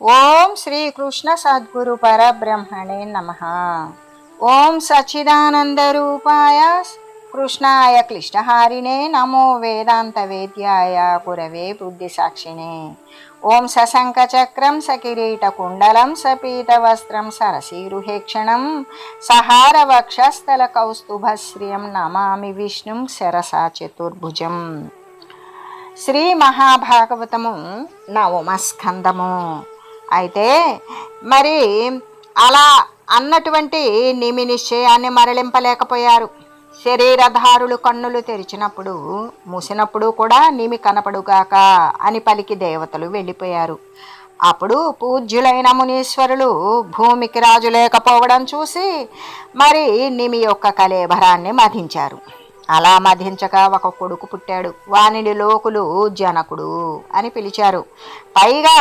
ఓం శ్రీకృష్ణ సద్గురు పరబ్రహ్మణే నమ. ఓం సచ్చిదానందరూపాయ కృష్ణాయ క్లిష్టహారిణే నమో వేదాంత వేద్యాయ గురవే బుద్ధి సాక్షిణే. ఓం సశంక చక్రం సకిరీట కుండలం సపీత వస్త్రం సరసీరుహేక్షణం సహార వక్షస్థల కౌస్తుభశ్రియం నమామి విష్ణుం శరసా చతుర్భుజం. శ్రీ మహాభాగవతము నవమస్కందము అయితే మరి అలా అన్నటువంటి నిమి నిశ్చయాన్ని మరలింపలేకపోయారు. శరీరధారులు కన్నులు తెరిచినప్పుడు మూసినప్పుడు కూడా నిమి కనపడుగాక అని పలికి దేవతలు వెళ్ళిపోయారు. అప్పుడు పూజ్యులైన మునీశ్వరులు భూమికి రాజు లేకపోవడం చూసి మరి నిమి యొక్క కలేభరాన్ని మధించారు. అలా మధించక ఒక కొడుకు పుట్టాడు. వానిని లోకులు జనకుడు అని పిలిచారు. పైగా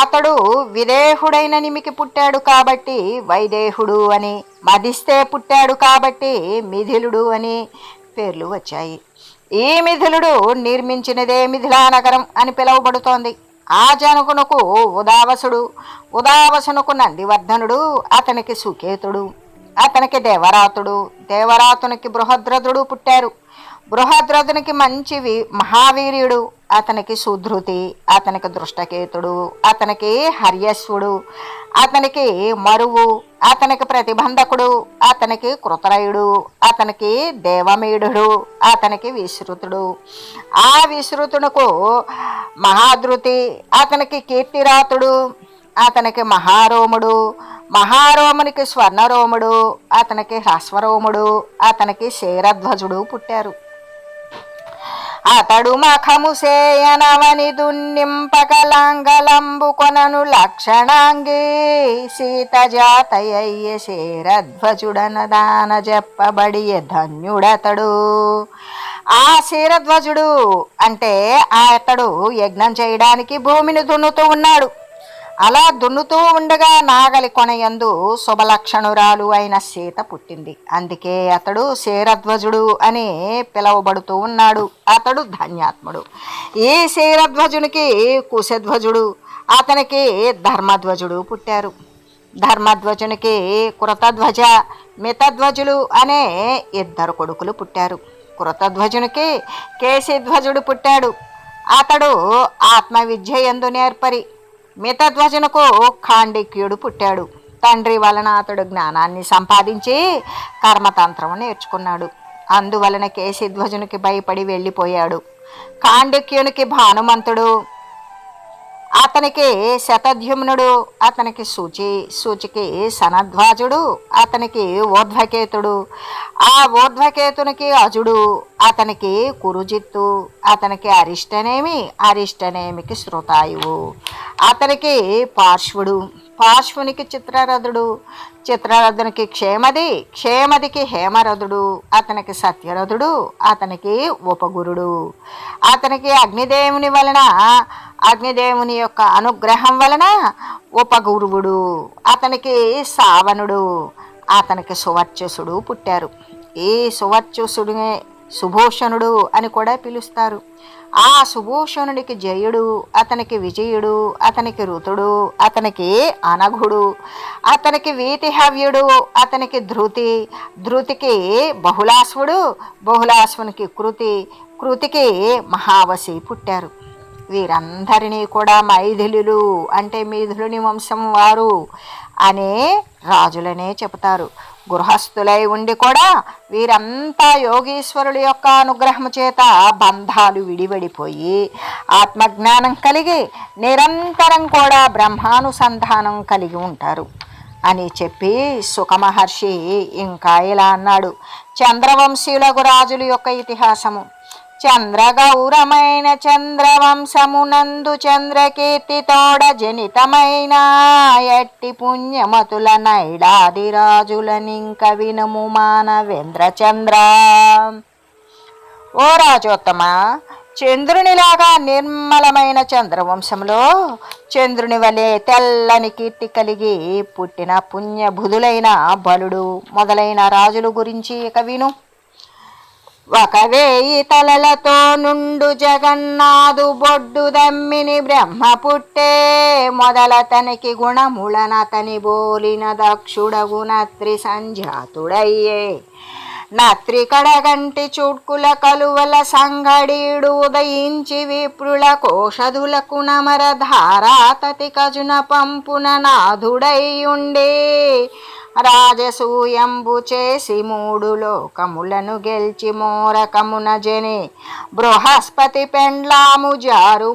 అతడు విదేహుడైన నిమికి పుట్టాడు కాబట్టి వైదేహుడు అని మధిస్తే పుట్టాడు కాబట్టి మిథిలుడు అని పేర్లు వచ్చాయి. ఈ మిథిలుడు నిర్మించినదే మిథిలా నగరం అని పిలువబడుతోంది. ఆ జనకునకు ఉదావసుడు ఉదావసునకు నందివర్ధనుడు అతనికి సుకేతుడు. అతనికి దేవరాతుడు. దేవరాతునికి బృహద్రథుడు పుట్టారు. బృహద్రథునికి మంచి వి మహావీర్యుడు అతనికి సుధృతి అతనికి దృష్టకేతుడు అతనికి హర్యశ్వుడు అతనికి మరువు అతనికి ప్రతిబంధకుడు అతనికి కృతరయుడు అతనికి దేవమీఢుడు అతనికి విశ్రుతుడు. ఆ విశ్రుతునకు మహాధృతి అతనికి కీర్తిరాతుడు అతనికి మహారోముడు మహారోమునికి స్వర్ణరోముడు అతనికి హ్రస్వరోముడు అతనికి శేరధ్వజుడు పుట్టారు. అతడు మఖము సేయనవని దున్నింపగలాంగలంబు కొనను లక్షణాంగి సీత జాతయ్య శేరధ్వజుడన దాన చెప్పబడి ధన్యుడతడు. ఆ శీరధ్వజుడు అంటే అతడు యజ్ఞం చేయడానికి భూమిని దున్నుతూ ఉన్నాడు. అలా దున్నుతూ ఉండగా నాగలి కొనయందు శుభలక్షణురాలు అయిన సీత పుట్టింది. అందుకే అతడు శీరధ్వజుడు అని పిలువబడుతూ ఉన్నాడు. అతడు ధన్యాత్ముడు. ఈ శీరధ్వజునికి కుశధ్వజుడు అతనికి ధర్మధ్వజుడు పుట్టారు. ధర్మధ్వజునికి కృతధ్వజ మితధ్వజులు అనే ఇద్దరు కొడుకులు పుట్టారు. కృతధ్వజునికి కేశిధ్వజుడు పుట్టాడు. అతడు ఆత్మవిద్య ఎందు నేర్పరి. మితధ్వజునకు ఖాండిక్యుడు పుట్టాడు. తండ్రి వలన అతడు జ్ఞానాన్ని సంపాదించి కర్మతంత్రము నేర్చుకున్నాడు. అందువలన కేశిధ్వజునికి భయపడి వెళ్ళిపోయాడు. కాండిక్యునికి భానుమంతుడు అతనికి శతధ్యుమ్నుడు అతనికి సూచి సూచికి సనధ్వాజుడు అతనికి ఊర్ధ్వకేతుడు. ఆ ఊర్ధ్వకేతునికి అజుడు అతనికి కురుజిత్తు అతనికి అరిష్టనేమి అరిష్టనేమికి శ్రుతాయువు అతనికి పార్శ్వుడు పార్శ్వునికి చిత్రరథుడు చిత్రరథునికి క్షేమది క్షేమదికి హేమరథుడు అతనికి సత్యరథుడు అతనికి ఉపగురుడు. అతనికి అగ్నిదేవుని వలన అగ్నిదేవుని యొక్క అనుగ్రహం వలన ఉపగురువుడు అతనికి సావనుడు అతనికి సువర్చసుడు పుట్టారు. ఈ సువర్చసుడిని సుభూషణుడు అని కూడా పిలుస్తారు. ఆ సుభూషణుడికి జయుడు అతనికి విజయుడు అతనికి ఋతుడు అతనికి అనఘుడు అతనికి వీతిహవ్యుడు అతనికి ధృతి ధృతికి బహుళాశ్వుడు బహుళాశ్వునికి కృతి కృతికి మహావశి పుట్టారు. వీరందరినీ కూడా మైథిలులు అంటే మీధులుని వంశం వారు అనే రాజులనే చెబుతారు. గృహస్థులై ఉండి కూడా వీరంతా యోగీశ్వరుల యొక్క అనుగ్రహం చేత బంధాలు విడివడిపోయి ఆత్మజ్ఞానం కలిగి నిరంతరం కూడా బ్రహ్మానుసంధానం కలిగి ఉంటారు. అని చెప్పి సుఖమహర్షి ఇంకా ఇలా అన్నాడు. చంద్రవంశీయులకు రాజుల యొక్క ఇతిహాసము. చంద్రగౌరమైన చంద్రవంశమునందు చంద్రకీర్తితోడ జనితమైన ఎట్టి పుణ్యమతుల నైడాది రాజులనింక వినుము మానవేంద్ర చంద్ర ఓ రాజోత్తమ చంద్రునిలాగా నిర్మలమైన చంద్రవంశంలో చంద్రుని వలె తెల్లని కీర్తి కలిగి పుట్టిన పుణ్యబుధులైన బలుడు మొదలైన రాజుల గురించి ఇక విను. ఒక వేయి తలలతో నుండు జగన్నాథు బొడ్డు దమ్మిని బ్రహ్మ పుట్టే. మొదలతనికి గుణములనతని బోలిన దక్షుడగు నత్రి సంజాతుడయ్యే నత్రి కడగంటి చుట్కుల కలువల సంగడీడు ఉదయించి విప్రుల కోషధులకు నమర ధారాతతి కజున పంపున నాథుడయ్యుండే రాజసూయంబు చేసి మూడు లోకములను గెలిచి మోరకమున జని. బృహస్పతి పెండ్లాము జారు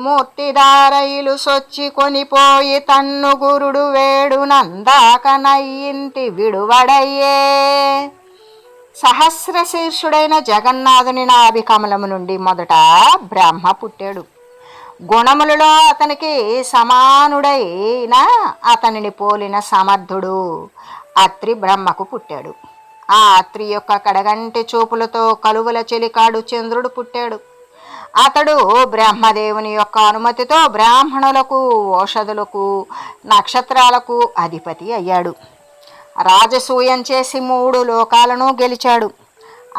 దారయిలు సొచ్చి కొనిపోయి తన్ను గురుడు వేడు నందాక నయ్యింటి విడువడయ్యే. సహస్ర శీర్షుడైన జగన్నాథుని నాభి కమలము నుండి మొదట బ్రహ్మ పుట్టాడు. గుణములలో అతనికి సమానుడైన అతనిని పోలిన సమర్థుడు. అత్రి బ్రహ్మకు పుట్టాడు. ఆ అత్రి యొక్క కడగంటి చూపులతో కలువల చెలికాడు చంద్రుడు పుట్టాడు. అతడు బ్రహ్మదేవుని యొక్క అనుమతితో బ్రాహ్మణులకు ఓషధులకు నక్షత్రాలకు అధిపతి అయ్యాడు. రాజసూయం చేసి మూడు లోకాలను గెలిచాడు.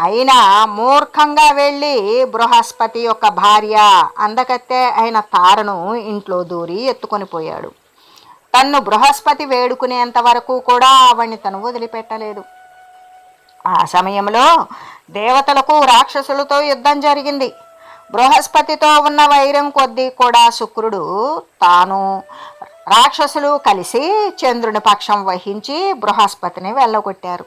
అయినా మూర్ఖంగా వెళ్ళి బృహస్పతి యొక్క భార్య అందకత్తే అయిన తారను ఇంట్లో దూరి ఎత్తుకొని పోయాడు. తన్ను బృహస్పతి వేడుకునేంత వరకు కూడా అవన్నీ తను వదిలిపెట్టలేదు. ఆ సమయంలో దేవతలకు రాక్షసులతో యుద్ధం జరిగింది. బృహస్పతితో ఉన్న వైరం కొద్దీ కూడా శుక్రుడు తాను రాక్షసులు కలిసి చంద్రుని పక్షం వహించి బృహస్పతిని వెళ్ళగొట్టారు.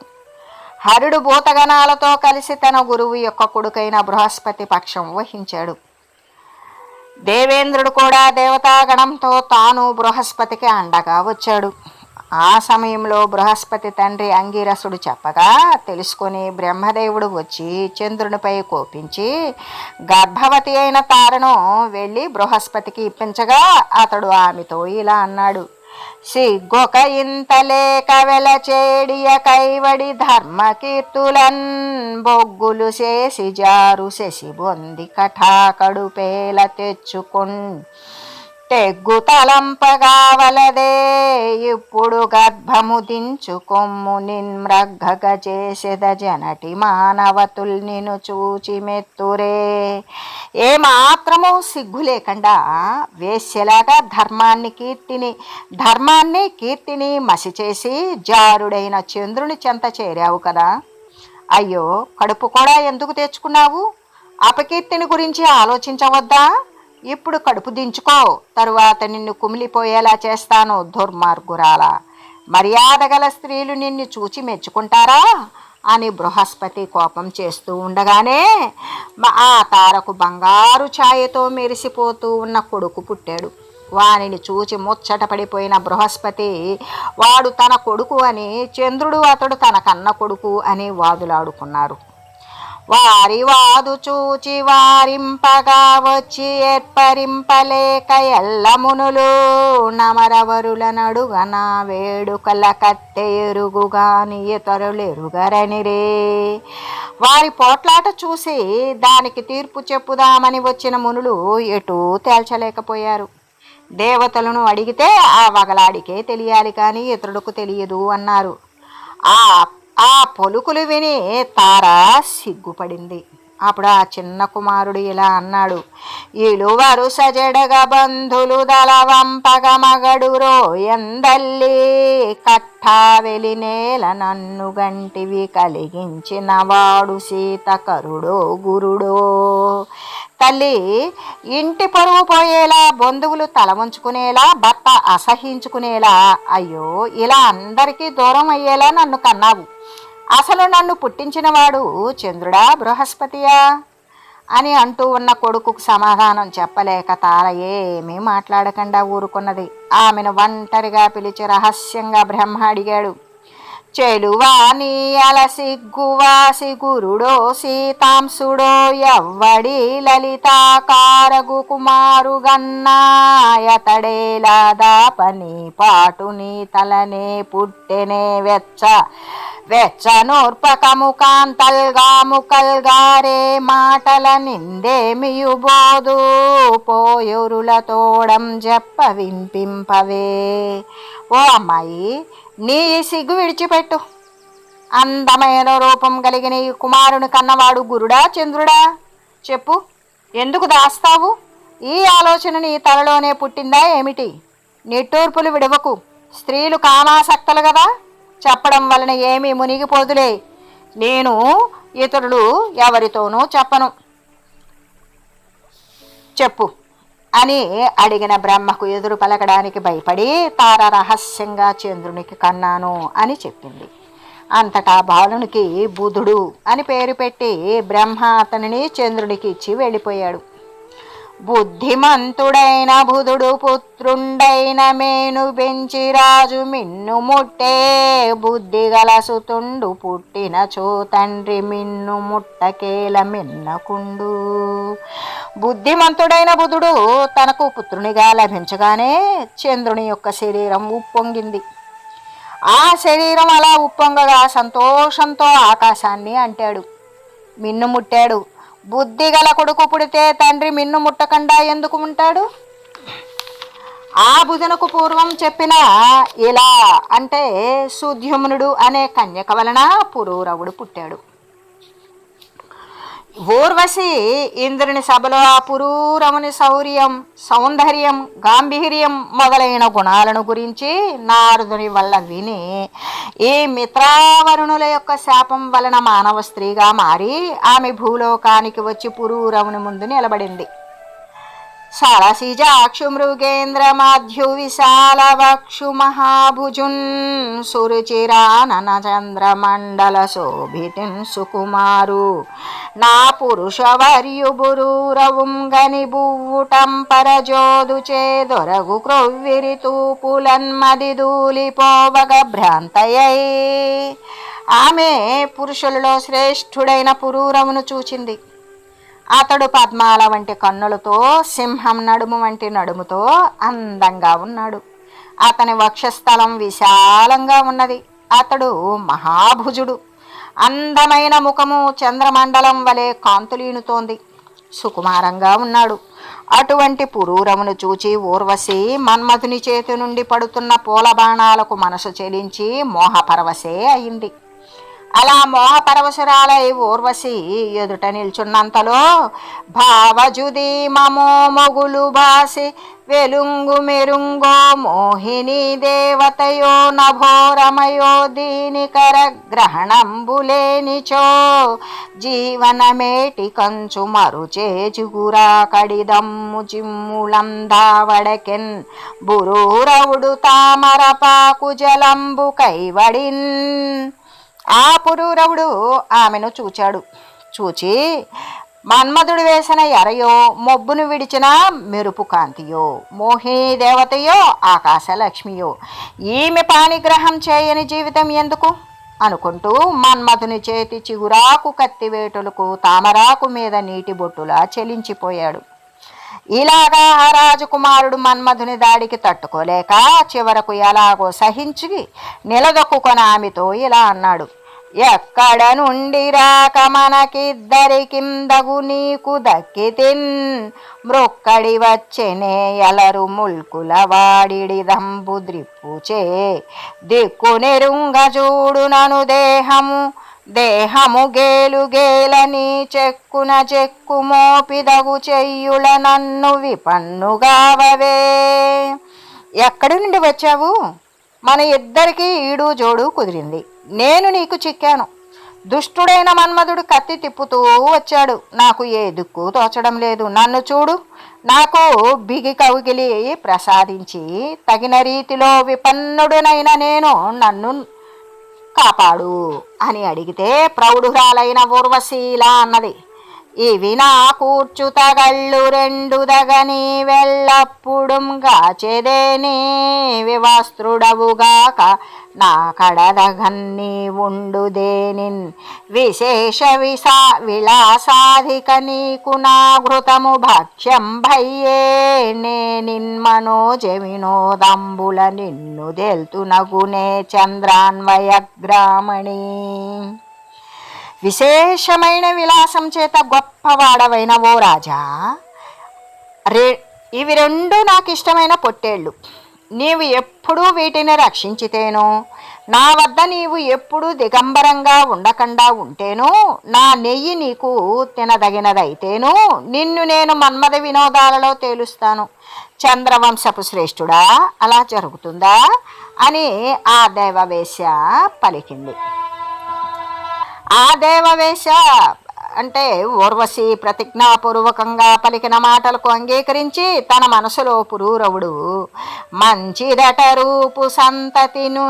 హరుడు భూతగణాలతో కలిసి తన గురువు యొక్క కొడుకైన బృహస్పతి పక్షం వహించాడు. దేవేంద్రుడు కూడా దేవతాగణంతో తాను బృహస్పతికి అండగా వచ్చాడు. ఆ సమయంలో బృహస్పతి తండ్రి అంగిరసుడు చెప్పగా తెలుసుకొని బ్రహ్మదేవుడు వచ్చి చంద్రునిపై కోపించి గర్భవతి అయిన తారను వెళ్ళి బృహస్పతికి ఇప్పించగా అతడు ఆమెతో ఇలా అన్నాడు. సిగ్గొక ఇంతలేక వెలచేడియ కైవడి ధర్మ కీర్తులన్ బొగ్గులు చేసి జారు శశి బొంది కఠాకడు పేల తెచ్చుకొన్ తెగ్గు తలంపగావలదే ఇప్పుడు గర్భము దించు కొమ్ము నిన్మ్రగ్గగ చేసెద జనటి మానవతుల్ నిన్ను చూచి మెత్తురే. ఏ మాత్రము సిగ్గు లేకుండా వేశ్యలాగా ధర్మాన్ని కీర్తిని ధర్మాన్ని కీర్తిని మసి చేసి జారుడైన చంద్రుని చెంత చేరావు కదా. అయ్యో కడుపు కూడా ఎందుకు తెచ్చుకున్నావు? అపకీర్తిని గురించి ఆలోచించవద్దా ఇప్పుడు కడుపు దించుకో తరువాత నిన్ను కుమిలిపోయేలా చేస్తాను దుర్మార్గురాల. మర్యాద గల స్త్రీలు నిన్ను చూచి మెచ్చుకుంటారా? అని బృహస్పతి కోపం చేస్తూ ఉండగానే మా ఆ తారకు బంగారు ఛాయతో మెరిసిపోతూ ఉన్న కొడుకు పుట్టాడు. వానిని చూచి ముచ్చట పడిపోయిన బృహస్పతి వాడు తన కొడుకు అని చంద్రుడు అతడు తన కన్న కొడుకు అని వాదులాడుకున్నారు. వారి వాదు చూచి వారింపగా వచ్చి ఏర్పరింపలేక ఎల్లమునులు నమరవరుల నడుగన వేడుకల కట్టెరుగుగాని ఎరుగుగాని ఇతరులెరుగరనిరే వారి పోట్లాట చూసి దానికి తీర్పు చెప్పుదామని వచ్చిన మునులు ఎటూ తేల్చలేకపోయారు. దేవతలను అడిగితే ఆ వగలాడికే తెలియాలి కానీ ఇతరులకు తెలియదు అన్నారు. ఆ ఆ పలుకులు విని తార సిగ్గుపడింది. అప్పుడు ఆ చిన్న కుమారుడు ఇలా అన్నాడు ఇలు వరుస జడగ బంధులు దళవంపగ మగడు ఎందల్లి కట్టా వెలినేల నన్ను గంటివి కలిగించిన వాడు సీతకరుడో గురుడో. తల్లి ఇంటి పరువు పోయేలా బంధువులు తల ఉంచుకునేలా భర్త అసహించుకునేలా అయ్యో ఇలా అందరికీ దూరం అయ్యేలా నన్ను కన్నావు. అసలు నన్ను పుట్టించినవాడు చంద్రుడా బృహస్పతియా? అని అంటూ ఉన్న కొడుకుకు సమాధానం చెప్పలేక తార ఏమీ మాట్లాడకుండా ఊరుకున్నది. ఆమెను ఒంటరిగా పిలిచి రహస్యంగా బ్రహ్మ అడిగాడు. చెలువాని అలసిగ్గువాసి గురుడో సీతాంసుడో ఎవ్వడి లలితాకారగు కుమారు గన్నాయతడేలా దాపని పాటుని తలనే పుట్టెనే వెచ్చ వెచ్చనూర్పకము కాంతల్గాము కల్గారే మాటల నిందేమియు బోదు పోయురుల తోడం జప్ప వింపింపవే. ఓ అమ్మాయి నీ ఈ సిగ్గు విడిచిపెట్టు. అందమైన రూపం కలిగిన ఈ కుమారుని కన్నవాడు గురుడా చంద్రుడా? చెప్పు ఎందుకు దాస్తావు? ఈ ఆలోచన నీ తలలోనే పుట్టిందా ఏమిటి? నిట్టూర్పులు విడవకు. స్త్రీలు కామాసక్తలు కదా. చెప్పడం వలన ఏమీ మునిగిపోదులే. నేను ఇతరులు ఎవరితోనూ చెప్పను. చెప్పు. అని అడిగిన బ్రహ్మకు ఎదురు పలకడానికి భయపడి తార రహస్యంగా చంద్రునికి కన్నాను అని చెప్పింది. అంతటా బాలునికి బుధుడు అని పేరు పెట్టి బ్రహ్మ అతనిని చంద్రునికి ఇచ్చి వెళ్ళిపోయాడు. బుద్ధిమంతుడైన బుధుడు పుత్రుండైన మేను పెంచి రాజు మిన్ను ముట్టే. బుద్ధి గలసుతుండు పుట్టిన చో తండ్రి మిన్ను ముట్టకేల మిన్నకుండు బుద్ధిమంతుడైన బుధుడు తనకు పుత్రునిగా లభించగానే చంద్రుని యొక్క శరీరం ఉప్పొంగింది. ఆ శరీరం అలా ఉప్పొంగగా సంతోషంతో ఆకాశాన్ని అంటాడు. మిన్ను ముట్టాడు. బుద్ధి గల కొడుకు పుడితే తండ్రి మిన్ను ముట్టకుండా ఎందుకు ఉంటాడు? ఆ బుధనకు పూర్వం చెప్పిన ఇలా అంటే సుద్యుమ్నుడు అనే కన్యక వలన పురూరవుడు పుట్టాడు. ఊర్వశి ఇంద్రుని సభలో ఆ పురూరముని శౌర్యం సౌందర్యం గాంభీర్యం మొదలైన గుణాలను గురించి నారదుని వల్ల విని ఈ మిత్రావరుణుల యొక్క శాపం వలన మానవ స్త్రీగా మారి ఆమె భూలోకానికి వచ్చి పురూరముని ముందు నిలబడింది. సరసిజాక్షు మృగేంద్ర మాధ్యు విశాల వక్షు మహాభుజున్ సురుచిరానన చంద్రమండల శోభితిన్ సుకుమారు నా పురుషవర్యు గని బువ్వుటం పరజోదు చేదొరగు క్రొవ్విరి తూపులన్మది దూలిపోవగ భ్రాంతయై ఆమె పురుషులలో శ్రేష్ఠుడైన పురూరమును చూచింది. అతడు పద్మాల వంటి కన్నులతో సింహం నడుము వంటి నడుముతో అందంగా ఉన్నాడు. అతని వక్షస్థలం విశాలంగా ఉన్నది. అతడు మహాభుజుడు. అందమైన ముఖము చంద్రమండలం వలె కాంతులీనుతోంది. సుకుమారంగా ఉన్నాడు. అటువంటి పురూరమును చూచి ఊర్వశి మన్మధుని చేతి నుండి పడుతున్న పూల బాణాలకు మనసు చెలించి మోహపరవశే అయింది. అలా మోహపరవశురాలై ఊర్వశి ఎదుట నిల్చున్నంతలో భావజుది మమో మొగులు భాసి వెలుంగు మెరుంగో మోహిని దేవతయో నభోరమయో దీనికర గ్రహణంబులేనిచో జీవనమేటి కంచు మరుచే చిగురా కడిదమ్ము చిమ్ములందావడకెన్ బురూరవుడు తామరపాకు జలంబు కైవడిన్. ఆ పురూరవుడు ఆమెను చూచాడు. చూచి మన్మధుడు వేసిన ఎరయో మొబ్బును విడిచిన మెరుపు కాంతియో మోహిని దేవతయో ఆకాశలక్ష్మియో ఈమె పాణిగ్రహం చేయని జీవితం ఎందుకు? అనుకుంటూ మన్మధుని చేతి చిగురాకు కత్తివేటులకు తామరాకు మీద నీటి బొట్టులా చెలించిపోయాడు. ఇలాగా ఆ రాజకుమారుడు మన్మధుని దాడికి తట్టుకోలేక చివరకు ఎలాగో సహించి నిలదొక్కుకొని ఆమెతో ఇలా అన్నాడు. ఎక్కడ నుండి రాక మనకిద్దరికిందగు నీకు దక్కితిన్. మ్రొక్కడి వచ్చెనే ఎలరు ముల్కుల వాడిడి దంబు ద్రిప్పుచే. దిక్కు నెరుంగ చూడు నను దేహము. దేహము గేలు గేలని చెక్కున చెక్కు మోపిదగు చెయ్యుల నన్ను విపన్నుగావవే. ఎక్కడి నుండి వచ్చావు? మన ఇద్దరికి ఈడు జోడు కుదిరింది. నేను నీకు చిక్కాను. దుష్టుడైన మన్మధుడు కత్తి తిప్పుతూ వచ్చాడు. నాకు ఏ దిక్కు తోచడం లేదు. నన్ను చూడు. నాకు బిగి కవిగిలి ప్రసాదించి తగిన రీతిలో విపన్నుడునైన నేను నన్ను కాపాడు అని అడిగితే ప్రౌఢురాలైన ఊర్వశీల అన్నది. ఇవి నా కూర్చుతగళ్ళు రెండు దగని వెళ్ళప్పుడుం గాచెదేని వివస్త్రుడవుగాక నా కడదగన్ని ఉండుదేనిన్ విశేష విసా విలాసాధిక నీకు నా ఘృతము భక్ష్యం భయ్యే నే నిన్మనోజ వినోదంబుల నిన్ను దెల్తునగునే చంద్రాన్వయగ్రామణి. విశేషమైన విలాసం చేత గొప్పవాడవైన ఓ రాజా రే ఇవి రెండు నాకు ఇష్టమైన పొట్టేళ్ళు. నీవు ఎప్పుడూ వీటిని రక్షించితేను నా వద్ద నీవు ఎప్పుడు దిగంబరంగా ఉండకుండా ఉంటేను నా నెయ్యి నీకు తినదగినదైతేను నిన్ను నేను మన్మద వినోదాలలో తేలుస్తాను. చంద్రవంశపు శ్రేష్ఠుడా అలా జరుగుతుందా? అని ఆ దేవవేశ పలికింది. ఆ దేవవేశ అంటే ఊర్వశి ప్రతిజ్ఞాపూర్వకంగా పలికిన మాటలకు అంగీకరించి తన మనసులో పురూరవుడు మంచిదట రూపు సంతతిను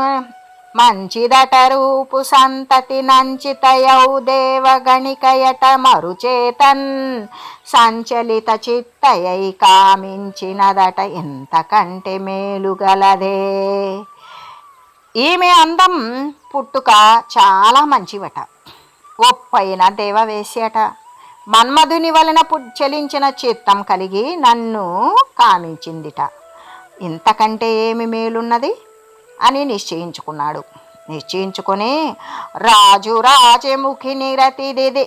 మంచిదట రూపు సంతతి నంచితయౌ దేవగణికయట మరుచేతన్ సంచలిత చిత్తయై కామించినదట ఇంతకంటే మేలుగలదే. ఈమె అందం పుట్టుక చాలా మంచివట. ఒప్పైన దేవ వేసేట మన్మధుని వలన పు- చెలించిన చిత్తం కలిగి నన్ను కామించిందిట. ఇంతకంటే ఏమి మేలున్నది? అని నిశ్చయించుకున్నాడు. నిశ్చయించుకొని రాజు రాజముఖి నిరతిదిది.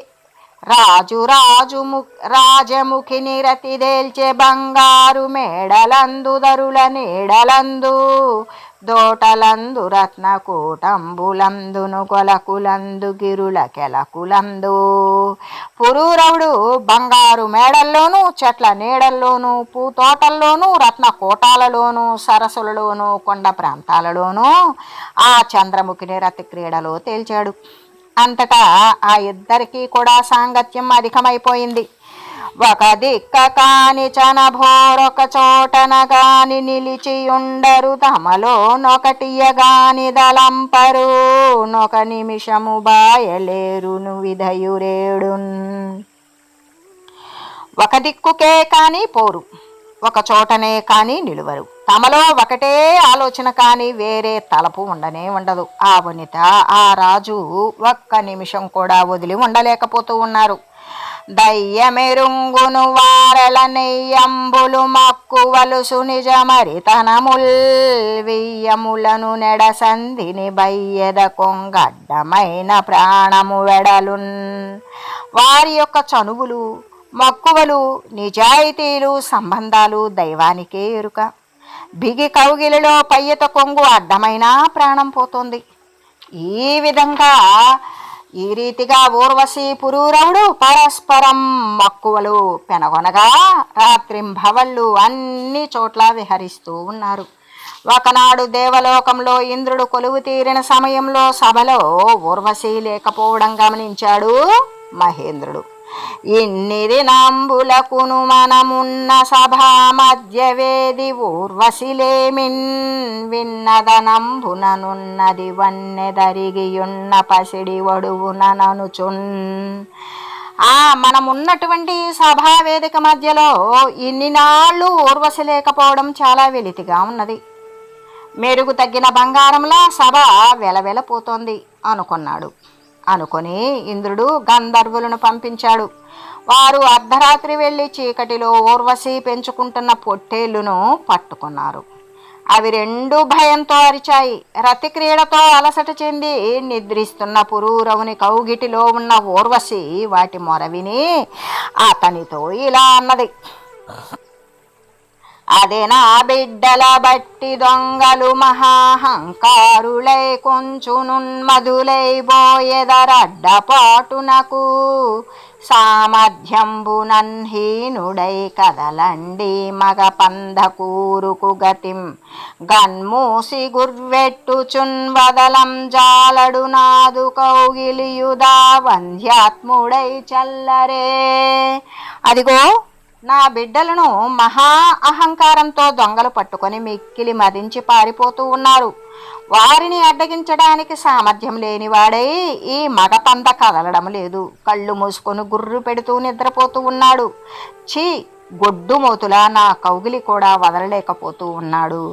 రాజు రాజు రాజముఖి నిరతి దేల్చే బంగారు మేడలందు దరుల నీడలందు. దోటలందు రత్నకూటంబులందును కొలకులందు గిరుల కెలకులందు. పురూరవుడు బంగారు మేడల్లోనూ చెట్ల నీడల్లోనూ పూతోటల్లోనూ రత్న కోటాలలోనూ సరస్సులలోనూ కొండ ప్రాంతాలలోనూ ఆ చంద్రముఖిని రతి క్రీడలో తేల్చాడు. అంతటా ఆ ఇద్దరికీ కూడా సాంగత్యం అధికమైపోయింది. ఒక దిక్క కాని చనభోరొక చోటన నిలిచి నిలిచియుండరు తమలో నొకటియగాని దలంపరు నొక నిమిషము బాయలేరును విధయురేడున్. ఒక దిక్కుకే కానీ పోరు ఒక చోటనే కానీ నిలువరు. తమలో ఒకటే ఆలోచన కానీ వేరే తలపు ఉండనే ఉండదు. ఆ వనిత ఆ రాజు ఒక్క నిమిషం కూడా వదిలి ఉండలేకపోతూ ఉన్నారు. దయ్యమెరుంగును వారల నెయ్యంబులు మక్కువలుసు నిజమరితనముల్ వియ్యములను నెడసంధిని బయ్యద కొంగడ్డమైన ప్రాణము వెడలున్. వారి యొక్క చనువులు మక్కువలు నిజాయితీలు సంబంధాలు దైవానికే ఎరుక. బిగి కౌగిలిలో పయ్యత కొంగు అడ్డమైన ప్రాణం పోతుంది. ఈ విధంగా ఈ రీతిగా ఊర్వశి పురూరవుడు పరస్పరం మక్కువలు పెనగొనగా రాత్రింభవళ్ళు అన్ని చోట్ల విహరిస్తూ ఉన్నారు. ఒకనాడు దేవలోకంలో ఇంద్రుడు కొలువు తీరిన సమయంలో సభలో ఊర్వశి లేకపోవడం గమనించాడు మహేంద్రుడు. ఇన్నిది నంబులకును మనమున్న సభా మధ్య వేది ఊర్వశిలేమిన్ విన్నదనంబుననున్నది వన్నెదరిగియున్న పసిడి ఒడువుననుచున్ ఆ మనం ఉన్నటువంటి సభా వేదిక మధ్యలో ఇన్ని నాళ్ళు ఊర్వశి లేకపోవడం చాలా వెలితిగా ఉన్నది. మెరుగు తగ్గిన బంగారంలా సభ వెలవెలపోతోంది అనుకున్నాడు. అనుకొని ఇంద్రుడు గంధర్వులను పంపించాడు. వారు అర్ధరాత్రి వెళ్ళి చీకటిలో ఊర్వశి పెంచుకుంటున్న పొట్టేళ్ళును పట్టుకున్నారు. అవి రెండు భయంతో అరిచాయి. రతి క్రీడతో అలసట చెంది నిద్రిస్తున్న పురూరవుని కౌగిటిలో ఉన్న ఊర్వశి వాటి మొరవిని అతనితో ఇలా అన్నది. అదే నా బిడ్డల బట్టి దొంగలు మహాహంకారులై కొంచునున్మధులై బోయెదరడ్డపాటునకు సామర్థ్యంబునన్హీనుడై కదలండి మగ పంధకూరుకు గతిం. గన్మూసి గుర్వెట్టుచున్ వదలం జాలడు నాదు కౌగిలియుదా వంధ్యాత్ముడై చల్లరే. అదిగో నా బిడ్డలను మహా అహంకారంతో దొంగలు పట్టుకొని మిక్కిలి మదించి పారిపోతూ ఉన్నారు. వారిని అడ్డగించడానికి సామర్థ్యం లేనివాడై ఈ మగపంద కదలడం లేదు. కళ్ళు మూసుకొని గుర్రు పెడుతూ నిద్రపోతూ ఉన్నాడు. ఛీ గొడ్డుమోతులా నా కౌగిలి కూడా వదలలేకపోతూ ఉన్నాడు.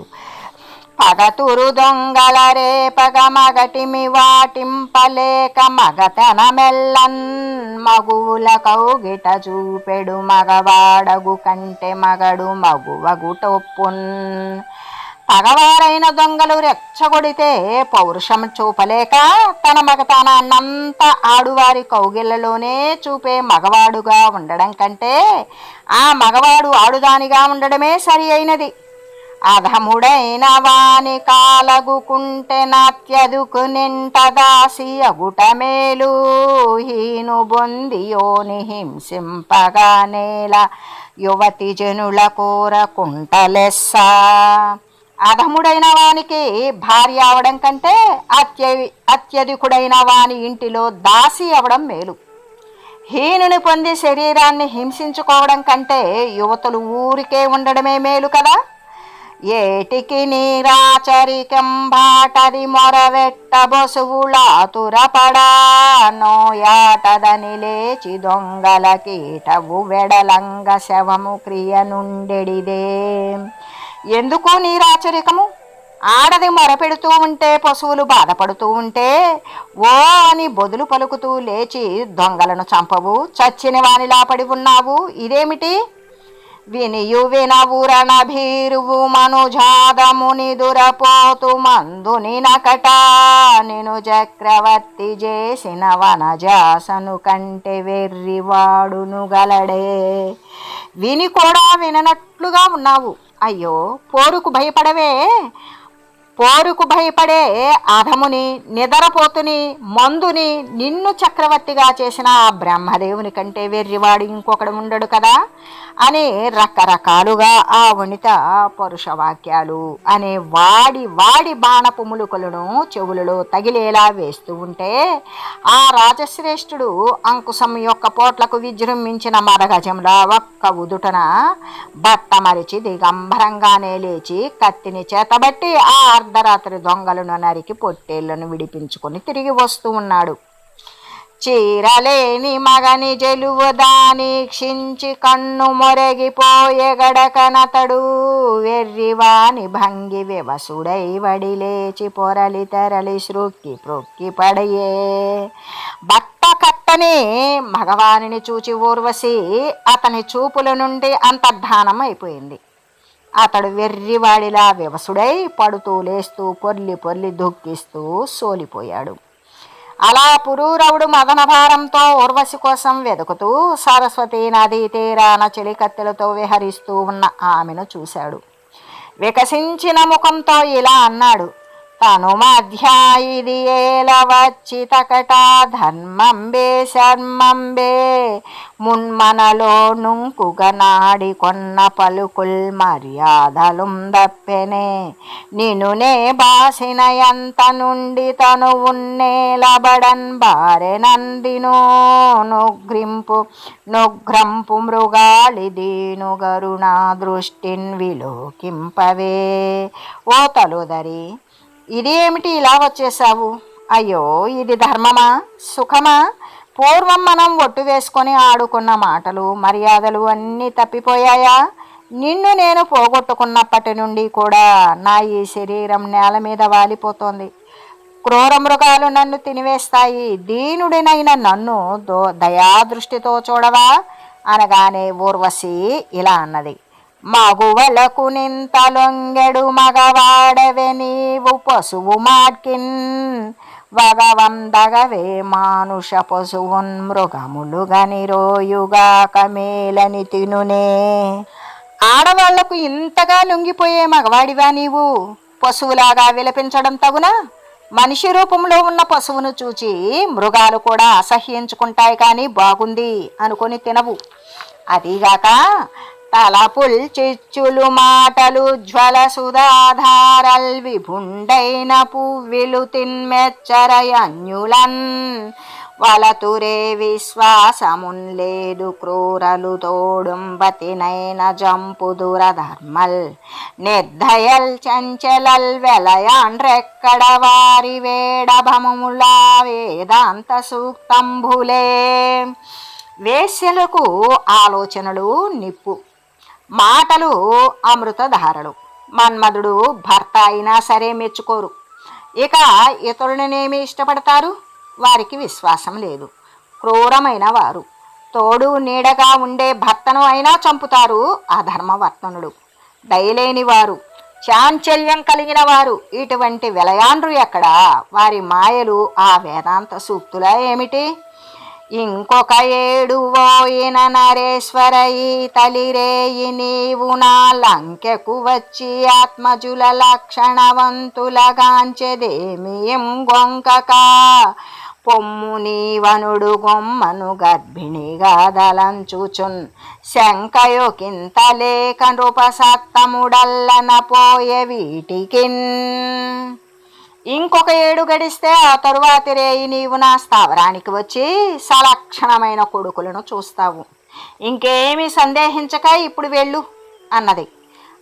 పగతురు దొంగల రేపగ మగటిమి వాటింపలేక మగతన మెల్లన్ మగువుల కౌగిట చూపెడు మగవాడగు కంటే మగడు మగువగుటొప్పున్. పగవారైన దొంగలు రెచ్చగొడితే పౌరుషం చూపలేక తన మగతనాన్నంతా ఆడువారి కౌగిళ్ళలోనే చూపే మగవాడుగా ఉండడం కంటే ఆ మగవాడు ఆడుదానిగా ఉండడమే సరి అయినది. అధముడైన వాని కాలగుకుంటే నాత్యదుకు నింట దాసి అగుట మేలు హీను బొందియోని హింసింపగా నేల. యువతి జనుల కోరకుంటలెస్స అధముడైన వానికి భార్య అవడం కంటే అత్య అత్యధికుడైన వాని ఇంటిలో దాసి అవడం మేలు. హీనుని పొంది శరీరాన్ని హింసించుకోవడం కంటే యువతులు ఊరికే ఉండడమే మేలు కదా. ఏటికి నీరాచరికం బాటది మొరవెట్ట బొసువులాతురపడా నోయాటదని లేచి దొంగల కీటవు వెడలంగ శవము క్రియ నుండెడిదే ఎందుకు నీరాచరికము? ఆడది మొరపెడుతూ ఉంటే పశువులు బాధపడుతూ ఉంటే ఓ అని బొదులు పలుకుతూ లేచి దొంగలను చంపవు చచ్చిన వానిలా పడి ఉన్నావు ఇదేమిటి? వినియు భీరువు మనుజాదముని దురపోతు మందుని నకట నిను చక్రవర్తి చేసిన వనజాసను కంటే వెర్రివాడును గలడే. విని కూడా విననట్లుగా ఉన్నావు. అయ్యో పోరుకు భయపడవే. పోరుకు భయపడే అధముని నిదరపోతుని మందుని నిన్ను చక్రవర్తిగా చేసిన ఆ బ్రహ్మదేవుని కంటే వెర్రివాడు ఇంకొకడు ఉండడు కదా. అనే రకరకాలుగా ఆ వనిత పరుషవాక్యాలు అనే వాడి వాడి బాణపు ములుకలను చెవులలో తగిలేలా వేస్తూ ఉంటే ఆ రాజశ్రేష్ఠుడు అంకుశం యొక్క పోట్లకు విజృంభించిన మరగజంలో ఒక్క ఉదుటన బట్ట మరిచి దిగంబరంగానే లేచి కత్తిని చేతబట్టి ఆ అర్ధరాత్రి దొంగలను నరికి పొట్టేళ్ళను విడిపించుకొని తిరిగి వస్తూ ఉన్నాడు. చీరలేని మగని జలువదాని క్షించి కన్ను మొరగిపోయే గడకనతడు. వెర్రివాని భంగి వివసుడై వడి లేచి పొరలి తెరలి సృక్కి ప్రొక్కి పడయే. బట్ట కట్టని మగవానిని చూచి ఊర్వశి అతని చూపుల నుండి అంతర్ధానం అయిపోయింది అతడు వెర్రివాడిలా వివసుడై పడుతూ లేస్తూ పొర్లి పొర్లి దుఃఖిస్తూ సోలిపోయాడు. అలా పురూరవుడు మదనభారంతో ఉర్వశి కోసం వెతుకుతూ సరస్వతి నదీ తీరాన చెలికత్తెలతో విహరిస్తూ ఉన్న ఆమెను చూశాడు. వికసించిన ముఖంతో ఇలా అన్నాడు తను మధ్యాయిది ఏల తకట ధర్మంబే శర్మంబే. మున్మనలో నుంకుగనాడి కొన్న పలుకుల్ మర్యాదలుం దప్పెనే. నినునే బాసిన ఎంత నుండి తను ఉన్నేలబడన్ బారెనందినో నుగ్రింపు నుగ్రంపు మృగాళి దీను గరుణా దృష్టిన్ విలోకింపవే. ఓ తలుదరి ఇది ఏమిటి ఇలా వచ్చేసావు అయ్యో ఇది ధర్మమా? సుఖమా? పూర్వం మనం ఒట్టు వేసుకొని ఆడుకున్న మాటలు మర్యాదలు అన్నీ తప్పిపోయాయా? నిన్ను నేను పోగొట్టుకున్నప్పటి నుండి కూడా నా ఈ శరీరం నేల మీద వాలిపోతోంది. క్రూర మృగాలు నన్ను తినివేస్తాయి. దీనుడినైన నన్ను దో దయాదృష్టితో చూడవా? అనగానే ఊర్వశి ఇలా అన్నది. మగువలకు నింత లొంగెడు మగవాడవే నీవు పశువు మాట్కిన్ వగవందగవే మానుష పశువున్ మృగములు గనిరోయుగా కమేలని తినునే. ఆడవాళ్ళకు ఇంతగా లొంగిపోయే మగవాడివా నీవు? పశువులాగా విలపించడం తగునా? మనిషి రూపంలో ఉన్న పశువును చూచి మృగాలు కూడా అసహ్యించుకుంటాయి కానీ బాగుంది అనుకొని తినవు. అదిగాక తలపుల్ చిచ్చులు మాటలు జ్వల సుధాధారల్ విభుండైన పువ్విలు తిన్మెచ్చరయన్యులన్ వలతురే విశ్వాసమున్ లేదు క్రూరలు తోడుంబతినైన జంపు దురధర్మల్ నిర్దయల్ చంచలల్ వెలయాండ్రెక్కడ వారి వేడభములా వేదాంత సూక్తంబులే వేశ్యలకు ఆలోచనలు నిప్పు. మాటలు అమృతధారలు. మన్మధుడు భర్త అయినా సరే మెచ్చుకోరు. ఇక ఇతరులనేమి ఇష్టపడతారు? వారికి విశ్వాసం లేదు. క్రూరమైన వారు. తోడు నీడగా ఉండే భర్తను అయినా చంపుతారు అధర్మవర్తనుడు దయలేని వారు. చాంచల్యం కలిగిన వారు. ఇటువంటి విలయాండ్రు ఎక్కడా? వారి మాయలు ఆ వేదాంత సూక్తులా ఏమిటి? ఇంకొక ఏడు ఓయిన నరేశ్వర ఈ తలిరేయి నీవు నా లంకెకు వచ్చి ఆత్మజుల లక్షణవంతులగాంచెదేమియం గొంకక? పొమ్ము నీవనుడు గొమ్మను గర్భిణిగా దలంచుచున్ శంకయుకింత లేక నృపసత్తముడల్లన పోయే వీటికిన్. ఇంకొక ఏడు గడిస్తే ఆ తరువాత రేయి నీవు నా స్థావరానికి వచ్చి సలక్షణమైన కొడుకులను చూస్తావు. ఇంకేమీ సందేహించక ఇప్పుడు వెళ్ళు అన్నది.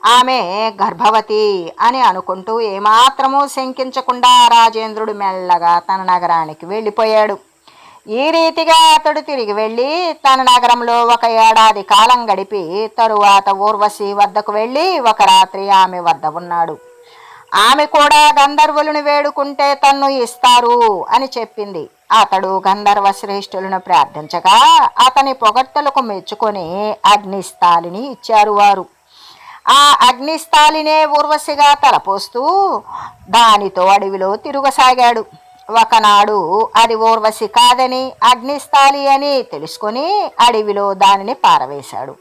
ఆమె గర్భవతి అని అనుకుంటూ ఏమాత్రమూ శంకించకుండా రాజేంద్రుడు మెల్లగా తన నగరానికి వెళ్ళిపోయాడు. ఈ రీతిగా అతడు తిరిగి వెళ్ళి తన నగరంలో ఒక ఏడాది కాలం గడిపి తరువాత ఊర్వశి వద్దకు వెళ్ళి ఒక రాత్రి ఆమె వద్ద ఉన్నాడు. ఆమె కూడా గంధర్వులను వేడుకుంటే తన్ను ఇస్తారు అని చెప్పింది. అతడు గంధర్వ శ్రేష్ఠులను ప్రార్థించగా అతని పొగడ్తలకు మెచ్చుకొని అగ్నిస్థాలిని ఇచ్చారు వారు. ఆ అగ్నిస్థాలినే ఊర్వశిగా తలపోస్తూ దానితో అడవిలో తిరగసాగాడు. ఒకనాడు అది ఊర్వశి కాదని అగ్నిస్థాలి అని తెలుసుకొని అడవిలో దానిని పారవేశాడు.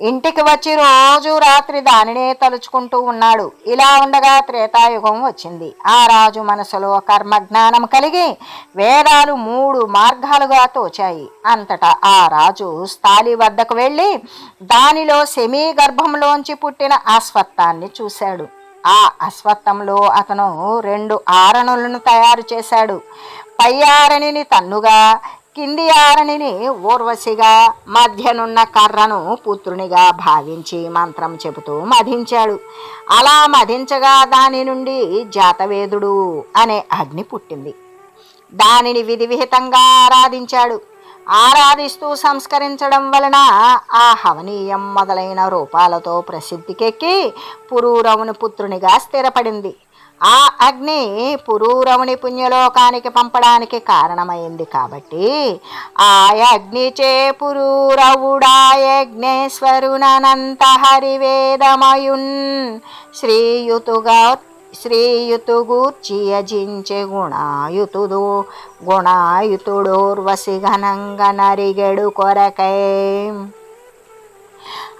ఇంటికి వచ్చి రోజు రాత్రి దానినే తలుచుకుంటూ ఉన్నాడు. ఇలా ఉండగా త్రేతాయుగం వచ్చింది. ఆ రాజు మనసులో కర్మజ్ఞానం కలిగి వేదాలు మూడు మార్గాలుగా తోచాయి. అంతటా ఆ రాజు స్థాలి వద్దకు వెళ్ళి దానిలో సెమీ గర్భంలోంచి పుట్టిన అశ్వత్థాన్ని చూశాడు. ఆ అశ్వత్థంలో అతను రెండు ఆరణులను తయారు చేశాడు. పై ఆరణిని తన్నుగా కింది ఆరణిని ఊర్వశిగా మధ్యనున్న కర్రను పుత్రునిగా భావించి మంత్రం చెబుతూ మధించాడు. అలా మధించగా దాని నుండి జాతవేదుడు అనే అగ్ని పుట్టింది. దానిని విధివిహితంగా ఆరాధించాడు. ఆరాధిస్తూ సంస్కరించడం వలన ఆ హవనీయం మొదలైన రూపాలతో ప్రసిద్ధికెక్కి పురూరవుని పుత్రునిగా స్థిరపడింది. ఆ అగ్ని పురూరవుని పుణ్యలోకానికి పంపడానికి కారణమైంది కాబట్టి ఆ అగ్నిచే పురూరవుడాయజ్ఞేశ్వరునంత హరివేదమయున్ శ్రీయుతుగా శ్రీయుతుగూర్చియజించే గుణాయుతుడు గుణాయుతుడోర్వసి ఘనంగ నరిగెడు కొరకై.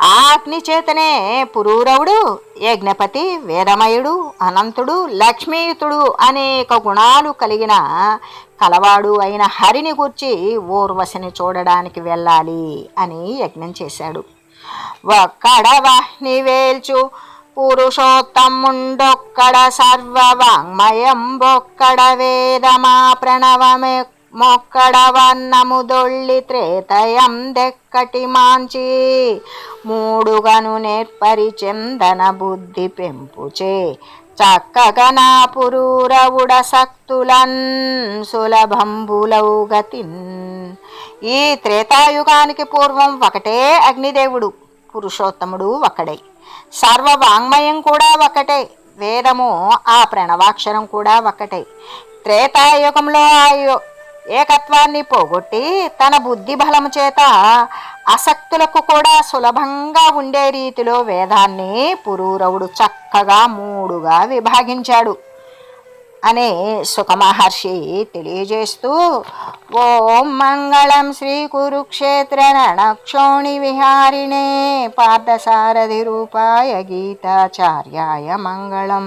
ఆ అగ్ని చేతనే పురూరవుడు యజ్ఞపతి వేదమయుడు అనంతుడు లక్ష్మీయుతుడు అనేక గుణాలు కలిగిన కలవాడు అయిన హరిని గూర్చి ఊర్వశిని చూడడానికి వెళ్ళాలి అని యజ్ఞం చేశాడు. ఒక్కడవ నివేల్చు పురుషోత్తముండొక్కడ సర్వవాంగ్మయం బొక్కడ వేదమా ప్రణవమే మొక్కడవన్నము దొళ్ళి త్రేతయం దెక్కటి మాంచి. మూడుగను నేర్పరి చందన బుద్ధి పెంపుచే. చక్కగా నా పురూరవుడ సక్తులన్ సులభంబులవు గతిన్. ఈ త్రేతాయుగానికి పూర్వం ఒకటే అగ్నిదేవుడు పురుషోత్తముడు ఒకడే. సర్వవాంగ్మయం కూడా ఒకటే వేదము ఆ ప్రణవాక్షరం కూడా ఒకటే. త్రేతాయుగంలో ఆ ఏకత్వాన్ని పోగొట్టి తన బుద్ధి బలము చేత అసక్తులకు కూడా సులభంగా ఉండే రీతిలో వేదాన్ని పురూరవుడు చక్కగా మూడుగా విభాగించాడు అనే సుఖమహర్షి తెలియజేస్తూ ఓం మంగళం శ్రీ కురుక్షేత్ర రణక్షోణి విహారిణే పార్థసారథి రూపాయ గీతాచార్యాయ మంగళం.